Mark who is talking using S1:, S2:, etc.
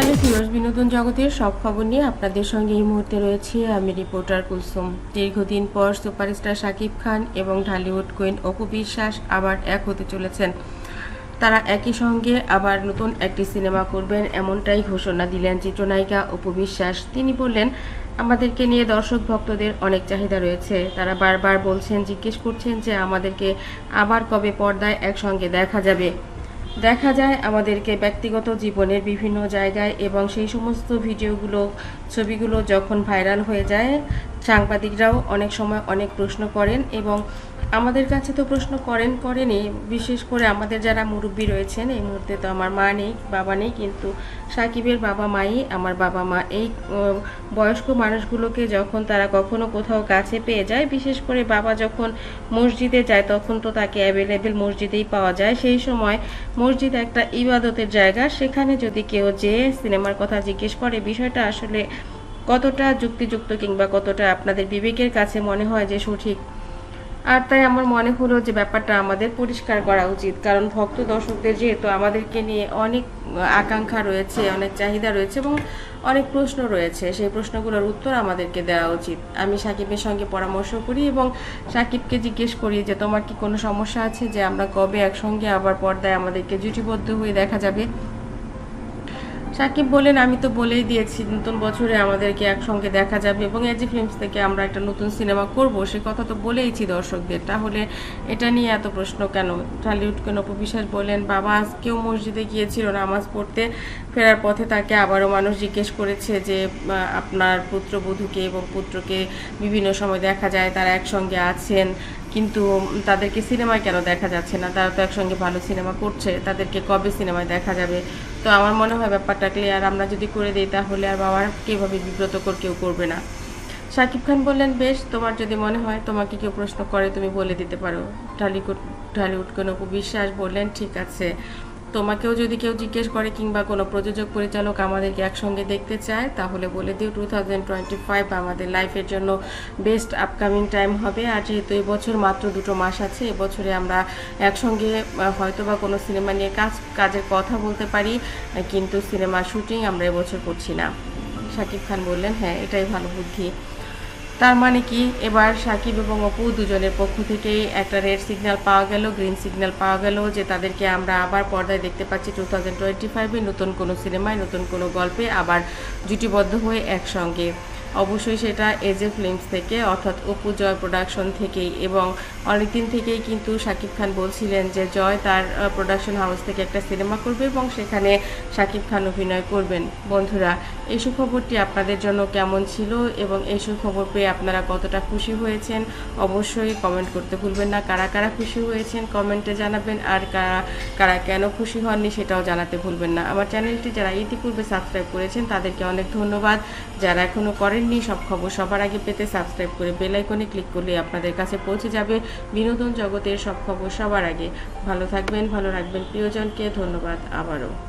S1: Hello Firoz বিনোদন জগতের সব খবর নিয়ে আপনাদের সঙ্গে এই মুহূর্তে রয়েছে আমি রিপোর্টার কুলসুম। দীর্ঘদিন পর সুপারস্টার শাকিব খান এবং ঢালিউড কুইন অপু বিশ্বাস আবার এক হতে চলেছেন। তারা একই সঙ্গে আবার নতুন একটি সিনেমা করবেন এমনটাই ঘোষণা দিলেন চিত্রনায়িকা অপু বিশ্বাস। তিনি বললেন, আমাদেরকে নিয়ে দর্শক ভক্তদের অনেক চাহিদা রয়েছে। তারা বারবার বলছেন, জিজ্ঞেস করছেন যে আমাদেরকে আবার কবে পর্দায় একসঙ্গে দেখা যাবে। দেখা যায় আমাদেরকে ব্যক্তিগত জীবনের বিভিন্ন জায়গায় এবং সেই সমস্ত ভিডিওগুলো, ছবিগুলো যখন ভাইরাল হয়ে যায় সাংবাদিকরাও অনেক সময় অনেক প্রশ্ন করেন এবং আমাদের কাছে তো প্রশ্ন করেন করেনি বিশেষ করে আমাদের যারা মুরব্বী রয়েছেন, এই মুহূর্তে তো আমার মা নেই, বাবা নেই, কিন্তু সাকিবের বাবা মাই, আমার বাবা মা, এই বয়স্ক মানুষগুলোকে যখন তারা কখনো কোথাও কাছে পেয়ে যায়, বিশেষ করে বাবা যখন মসজিদে যায়, তখন তো তাকে অ্যাভেলেবেল মসজিদেই পাওয়া যায়। সেই সময় মসজিদ একটা ইবাদতের জায়গা, সেখানে যদি কেউ যে সিনেমার কথা জিজ্ঞেস করে, বিষয়টা আসলে কতটা যুক্তিযুক্ত কিংবা কতটা আপনাদের বিবেকের কাছে মনে হয় যে সঠিক? আর তাই আমার মনে হলো যে ব্যাপারটা আমাদের পরিষ্কার করা উচিত। কারণ ভক্ত দর্শকদের যেহেতু আমাদেরকে নিয়ে অনেক আকাঙ্ক্ষা রয়েছে, অনেক চাহিদা রয়েছে এবং অনেক প্রশ্ন রয়েছে, সেই প্রশ্নগুলোর উত্তর আমাদেরকে দেওয়া উচিত। আমি সাকিবের সঙ্গে পরামর্শ করি এবং সাকিবকে জিজ্ঞেস করি যে, তোমার কি কোনো সমস্যা আছে যে আমরা কবে একসঙ্গে আবার পর্দায় আমাদেরকে জুটিবদ্ধ হয়ে দেখা যাবে? সাকিব বলেন, আমি তো বলেই দিয়েছি, নতুন বছরে আমাদেরকে একসঙ্গে দেখা যাবে এবং এজি ফিল্মস থেকে আমরা একটা নতুন সিনেমা করব। সে কথা তো বলেইছি দর্শকদের। তাহলে এটা নিয়ে এত প্রশ্ন কেন? টলিউড কেন অপবিশ্বাস বলেন, বাবা আজকেও মসজিদে গিয়েছিল নামাজ পড়তে, ফেরার পথে তাকে আবারও মানুষ জিজ্ঞেস করেছে যে আপনার পুত্রবধূকে এবং পুত্রকে বিভিন্ন সময় দেখা যায়, তারা একসঙ্গে আছেন। কিন্তু তাদেরকে সিনেমায় কেন দেখা যাচ্ছে না? তারা তো একসঙ্গে ভালো সিনেমা করছে, তাদেরকে কবে সিনেমায় দেখা যাবে? তো আমার মনে হয় ব্যাপারটা ক্লিয়ার আমরা যদি করে দিই তাহলে আর বাবার বিব্রত কর কেউ করবে না। শাকিব খান বললেন, বেশ, তোমার যদি মনে হয় তোমাকে কেউ প্রশ্ন করে, তুমি বলে দিতে পারো। ঢালিউড ঢালিউড কোনো বিশ্বাস বললেন, ঠিক আছে। তোমাকেও যদি কেউ জিজ্ঞেস করে কিংবা কোনো প্রযোজক, পরিচালক আমাদেরকে একসঙ্গে দেখতে চায়, তাহলে বলে দিও টু থাউজেন্ড টোয়েন্টি ফাইভ আমাদের লাইফের জন্য বেস্ট আপকামিং টাইম হবে। আর যেহেতু এবছর মাত্র দুটো মাস আছে এবছরে আমরা একসঙ্গে হয়তো বা কোনো সিনেমা নিয়ে কাজ, কাজের কথা বলতে পারি, কিন্তু সিনেমা শুটিং আমরা এবছর করছি না। শাকিব খান বললেন হ্যাঁ এটাই ভালো বুদ্ধি। তার মানে কি? এবার সাকিব এবং অপু দুজনের পক্ষ থেকেই একটা রেড সিগন্যাল পাওয়া গেল গ্রিন সিগন্যাল পাওয়া গেল যে তাদেরকে আমরা আবার পর্দায় দেখতে পাচ্ছি টু থাউজেন্ড টোয়েন্টি ফাইভে নতুন কোনো সিনেমায়, নতুন কোনো গল্পে আবার জুটিবদ্ধ হয়ে একসঙ্গে। অবশ্যই সেটা এজে ফিল্মস থেকে, অর্থাৎ অপু জয় প্রোডাকশন থেকেই এবং অনেকদিন থেকেই কিন্তু শাকিব খান বলছিলেন যে জয় তার প্রোডাকশন হাউস থেকে একটা সিনেমা করবে এবং সেখানে শাকিব খান অভিনয় করবেন। বন্ধুরা, এই সুখবরটি আপনাদের জন্য কেমন ছিল এবং এই সুখবর পেয়ে আপনারা কতটা খুশি হয়েছেন অবশ্যই কমেন্ট করতে ভুলবেন না। কারা কারা খুশি হয়েছেন কমেন্টে জানাবেন আর কারা কারা কেন খুশি হননি সেটাও জানাতে ভুলবেন না। আমার চ্যানেলটি যারা ইতিপূর্বে সাবস্ক্রাইব করেছেন তাদেরকে অনেক ধন্যবাদ। যারা এখনও করেননি, সব খবর সবার আগে পেতে সাবস্ক্রাইব করে বেল আইকনে ক্লিক করলে আপনাদের কাছে পৌঁছে যাবে। বিনোদন জগতের সব খবর সবার আগে। ভালো থাকবেন ভালো রাখবেন প্রিয়জনকে ধন্যবাদ আবারও।